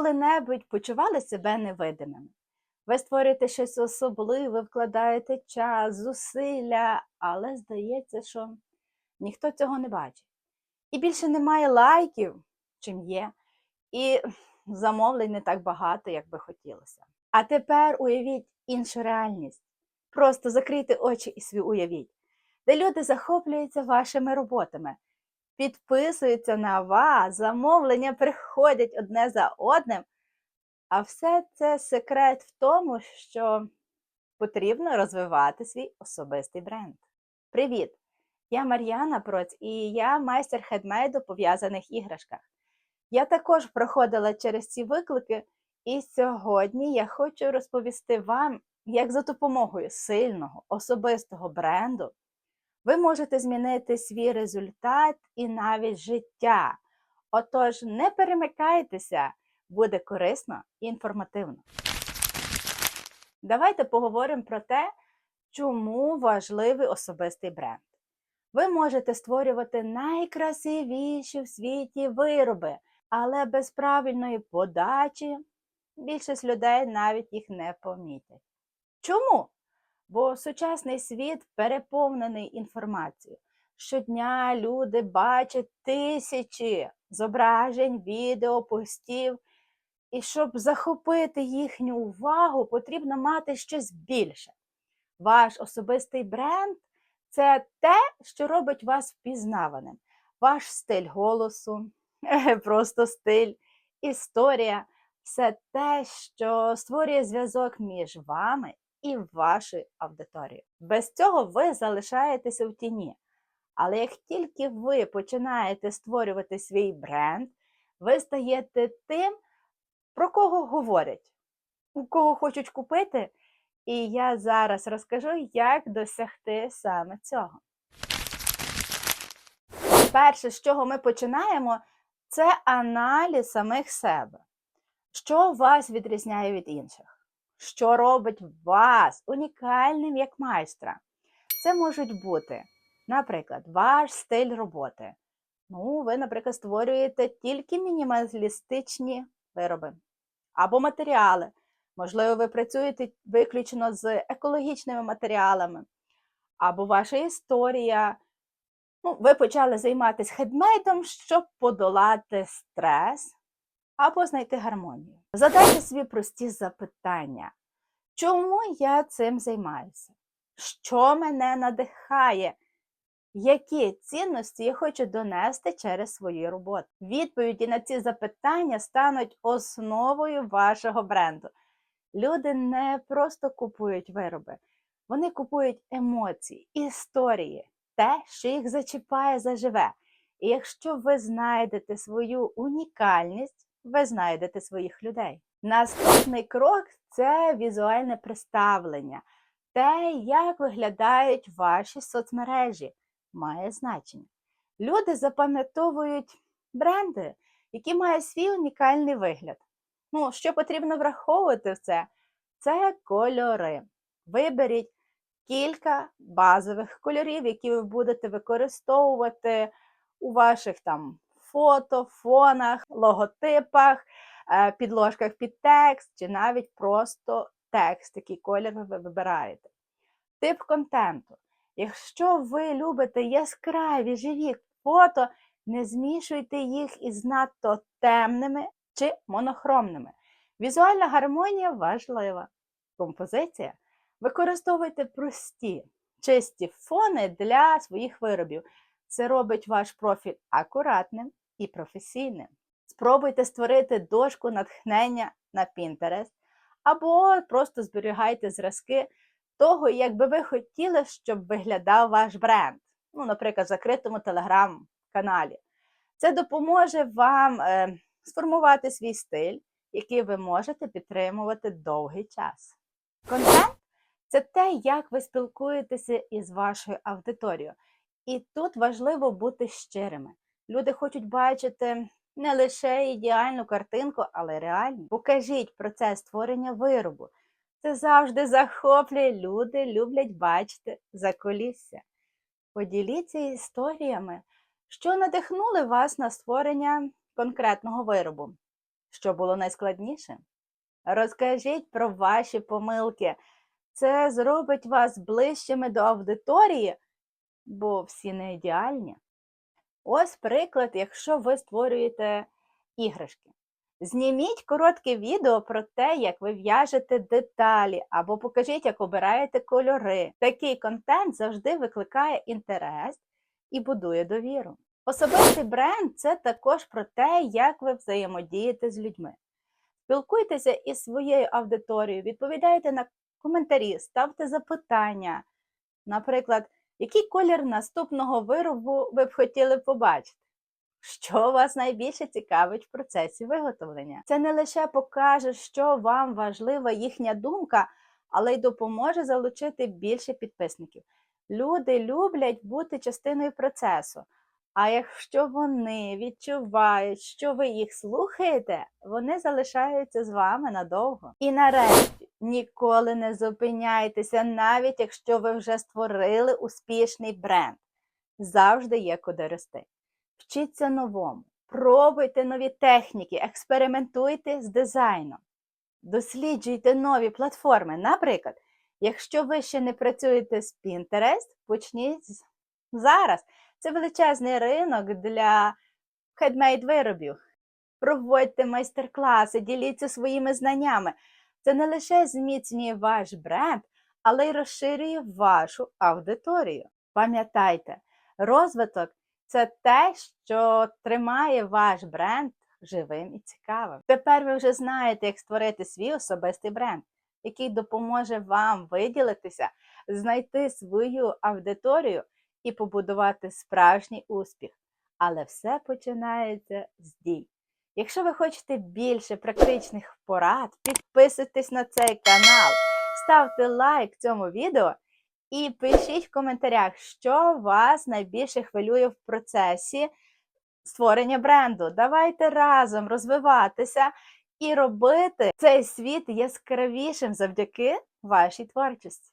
коли-небудь почували себе невидимими? Ви створюєте щось особливе, вкладаєте час, зусилля, але здається, що ніхто цього не бачить. І більше немає лайків, чим є, і замовлень не так багато, як би хотілося. А тепер уявіть іншу реальність. Просто закрийте очі і свій уявіть, де люди захоплюються вашими роботами, підписуються на вас, замовлення приходять одне за одним. А все це секрет в тому, що потрібно розвивати свій особистий бренд. Привіт! Я Мар'яна Проць і я майстер хедмейду пов'язаних іграшках. Я також проходила через ці виклики, і сьогодні я хочу розповісти вам, як за допомогою сильного особистого бренду ви можете змінити свій результат і навіть життя. Отож, не перемикайтеся, буде корисно і інформативно. Давайте поговоримо про те, чому важливий особистий бренд. Ви можете створювати найкрасивіші в світі вироби, але без правильної подачі більшість людей навіть їх не помітять. Чому? Бо сучасний світ переповнений інформацією. Щодня люди бачать тисячі зображень, відео, постів. І щоб захопити їхню увагу, потрібно мати щось більше. Ваш особистий бренд це те, що робить вас впізнаваним. Ваш стиль голосу, просто стиль, історія все те, що створює зв'язок між вами і вашою аудиторією. Без цього ви залишаєтеся в тіні. Але як тільки ви починаєте створювати свій бренд, ви стаєте тим, про кого говорять, у кого хочуть купити. І я зараз розкажу, як досягти саме цього. Перше, з чого ми починаємо, це аналіз самих себе. Що вас відрізняє від інших? Що робить вас унікальним як майстра? Це можуть бути, наприклад, ваш стиль роботи. Ну, ви, наприклад, створюєте тільки мінімалістичні вироби або матеріали. Можливо, ви працюєте виключно з екологічними матеріалами, або ваша історія. Ну, Ви почали займатися хедмейдом, щоб подолати стрес або знайти гармонію. Задайте собі прості запитання. Чому я цим займаюся? Що мене надихає? Які цінності я хочу донести через свою роботу? Відповіді на ці запитання стануть основою вашого бренду. Люди не просто купують вироби, вони купують емоції, історії, те, що їх зачіпає, заживе. І якщо ви знайдете свою унікальність, ви знайдете своїх людей. Наступний крок це візуальне представлення, те, як виглядають ваші соцмережі, має значення. Люди запам'ятовують бренди, які мають свій унікальний вигляд. Ну, що потрібно враховувати в це? Це кольори. Виберіть кілька базових кольорів, які ви будете використовувати у ваших там фото, фонах, логотипах, е, підложках під текст, чи навіть просто текст, який колір ви вибираєте. Тип контенту. Якщо ви любите яскраві живі фото, не змішуйте їх із надто темними чи монохромними. Візуальна гармонія важлива. Композиція. Використовуйте прості, чисті фони для своїх виробів. Це робить ваш профіль акуратним і професійним. Спробуйте створити дошку натхнення на Pinterest, або просто зберігайте зразки того, як би ви хотіли, щоб виглядав ваш бренд. Ну, наприклад, в закритому телеграм-каналі. Це допоможе вам е, сформувати свій стиль, який ви можете підтримувати довгий час. Контент це те, як ви спілкуєтеся із вашою аудиторією. І тут важливо бути щирими. Люди хочуть бачити не лише ідеальну картинку, але реальну. Покажіть процес створення виробу. Це завжди захоплює. Люди люблять бачити закулісся. Поділіться історіями, що надихнули вас на створення конкретного виробу. Що було найскладніше? Розкажіть про ваші помилки. Це зробить вас ближчими до аудиторії, бо всі не ідеальні. Ось приклад, якщо ви створюєте іграшки. Зніміть коротке відео про те, як ви в'яжете деталі, або покажіть, як обираєте кольори. Такий контент завжди викликає інтерес і будує довіру. Особистий бренд це також про те, як ви взаємодієте з людьми. Спілкуйтеся із своєю аудиторією, відповідайте на коментарі, ставте запитання. Наприклад, який колір наступного виробу ви б хотіли побачити? Що вас найбільше цікавить в процесі виготовлення? Це не лише покаже, що вам важлива їхня думка, але й допоможе залучити більше підписників. Люди люблять бути частиною процесу. А якщо вони відчувають, що ви їх слухаєте, вони залишаються з вами надовго. І нарешті ніколи не зупиняйтеся, навіть якщо ви вже створили успішний бренд. Завжди є куди рости. Вчіться новому, пробуйте нові техніки, експериментуйте з дизайном, досліджуйте нові платформи. Наприклад, якщо ви ще не працюєте з Pinterest, почніть зараз. Це величезний ринок для хедмейд виробів. Проводьте майстер-класи, діліться своїми знаннями. Це не лише зміцнює ваш бренд, але й розширює вашу аудиторію. Пам'ятайте, розвиток це те, що тримає ваш бренд живим і цікавим. Тепер ви вже знаєте, як створити свій особистий бренд, який допоможе вам виділитися, знайти свою аудиторію і побудувати справжній успіх. Але все починається з дій. Якщо ви хочете більше практичних порад, підписуйтесь на цей канал, ставте лайк цьому відео і пишіть в коментарях, що вас найбільше хвилює в процесі створення бренду. Давайте разом розвиватися і робити цей світ яскравішим завдяки вашій творчості.